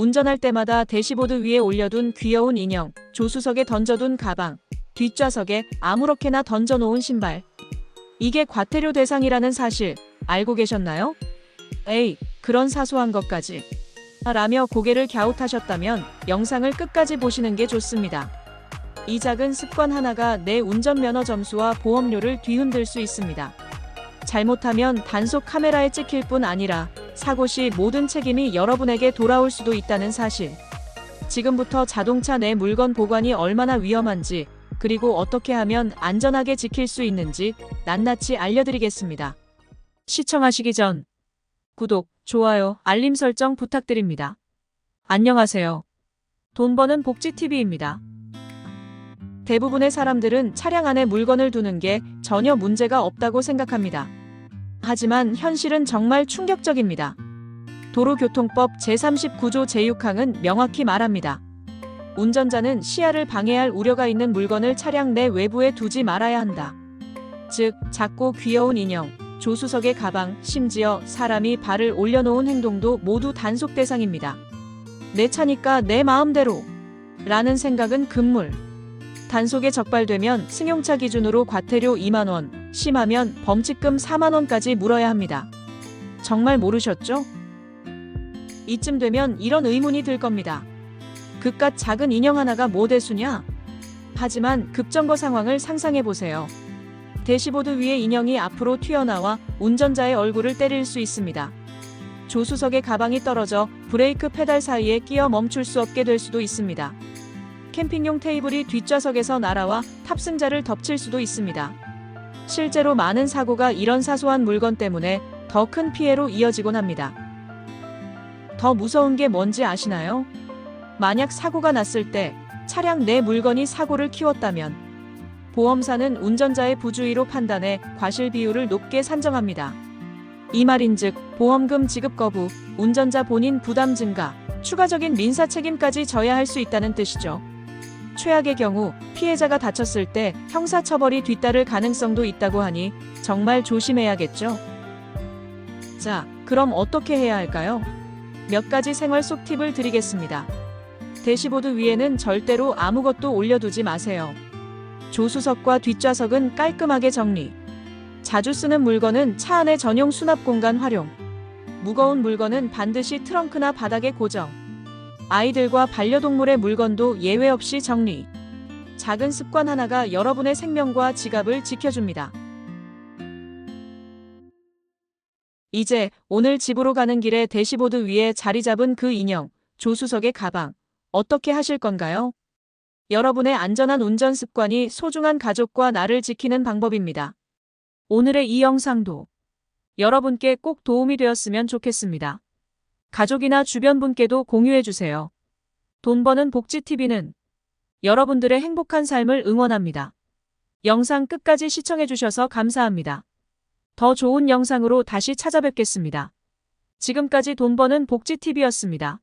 운전할 때마다 대시보드 위에 올려둔 귀여운 인형, 조수석에 던져둔 가방, 뒷좌석에 아무렇게나 던져놓은 신발. 이게 과태료 대상이라는 사실 알고 계셨나요? 에이, 그런 사소한 것까지. 라며 고개를 갸웃하셨다면 영상을 끝까지 보시는 게 좋습니다. 이 작은 습관 하나가 내 운전면허 점수와 보험료를 뒤흔들 수 있습니다. 잘못하면 단속 카메라에 찍힐 뿐 아니라 사고 시 모든 책임이 여러분에게 돌아올 수도 있다는 사실. 지금부터 자동차 내 물건 보관이 얼마나 위험한지, 그리고 어떻게 하면 안전하게 지킬 수 있는지 낱낱이 알려드리겠습니다. 시청하시기 전 구독, 좋아요, 알림 설정 부탁드립니다. 안녕하세요. 돈 버는 복지TV입니다. 대부분의 사람들은 차량 안에 물건을 두는 게 전혀 문제가 없다고 생각합니다. 하지만 현실은 정말 충격적입니다. 도로교통법 제39조 제6항은 명확히 말합니다. 운전자는 시야를 방해할 우려가 있는 물건을 차량 내 외부에 두지 말아야 한다. 즉, 작고 귀여운 인형, 조수석의 가방, 심지어 사람이 발을 올려놓은 행동도 모두 단속 대상입니다. 내 차니까 내 마음대로. 라는 생각은 금물. 단속에 적발되면 승용차 기준으로 과태료 2만원, 심하면 범칙금 4만원까지 물어야 합니다. 정말 모르셨죠? 이쯤 되면 이런 의문이 들 겁니다. 그깟 작은 인형 하나가 뭐 대수냐? 하지만 급정거 상황을 상상해 보세요. 대시보드 위에 인형이 앞으로 튀어나와 운전자의 얼굴을 때릴 수 있습니다. 조수석에 가방이 떨어져 브레이크 페달 사이에 끼어 멈출 수 없게 될 수도 있습니다. 캠핑용 테이블이 뒷좌석에서 날아와 탑승자를 덮칠 수도 있습니다. 실제로 많은 사고가 이런 사소한 물건 때문에 더 큰 피해로 이어지곤 합니다. 더 무서운 게 뭔지 아시나요? 만약 사고가 났을 때 차량 내 물건이 사고를 키웠다면 보험사는 운전자의 부주의로 판단해 과실 비율을 높게 산정합니다. 이 말인즉 보험금 지급 거부, 운전자 본인 부담 증가, 추가적인 민사 책임까지 져야 할 수 있다는 뜻이죠. 최악의 경우 피해자가 다쳤을 때 형사처벌이 뒤따를 가능성도 있다고 하니 정말 조심해야겠죠. 자, 그럼 어떻게 해야 할까요? 몇 가지 생활 속 팁을 드리겠습니다. 대시보드 위에는 절대로 아무것도 올려두지 마세요. 조수석과 뒷좌석은 깔끔하게 정리. 자주 쓰는 물건은 차 안의 전용 수납 공간 활용. 무거운 물건은 반드시 트렁크나 바닥에 고정. 아이들과 반려동물의 물건도 예외 없이 정리. 작은 습관 하나가 여러분의 생명과 지갑을 지켜줍니다. 이제 오늘 집으로 가는 길에 대시보드 위에 자리 잡은 그 인형, 조수석의 가방, 어떻게 하실 건가요? 여러분의 안전한 운전 습관이 소중한 가족과 나를 지키는 방법입니다. 오늘의 이 영상도 여러분께 꼭 도움이 되었으면 좋겠습니다. 가족이나 주변 분께도 공유해주세요. 돈 버는 복지TV는 여러분들의 행복한 삶을 응원합니다. 영상 끝까지 시청해주셔서 감사합니다. 더 좋은 영상으로 다시 찾아뵙겠습니다. 지금까지 돈 버는 복지TV였습니다.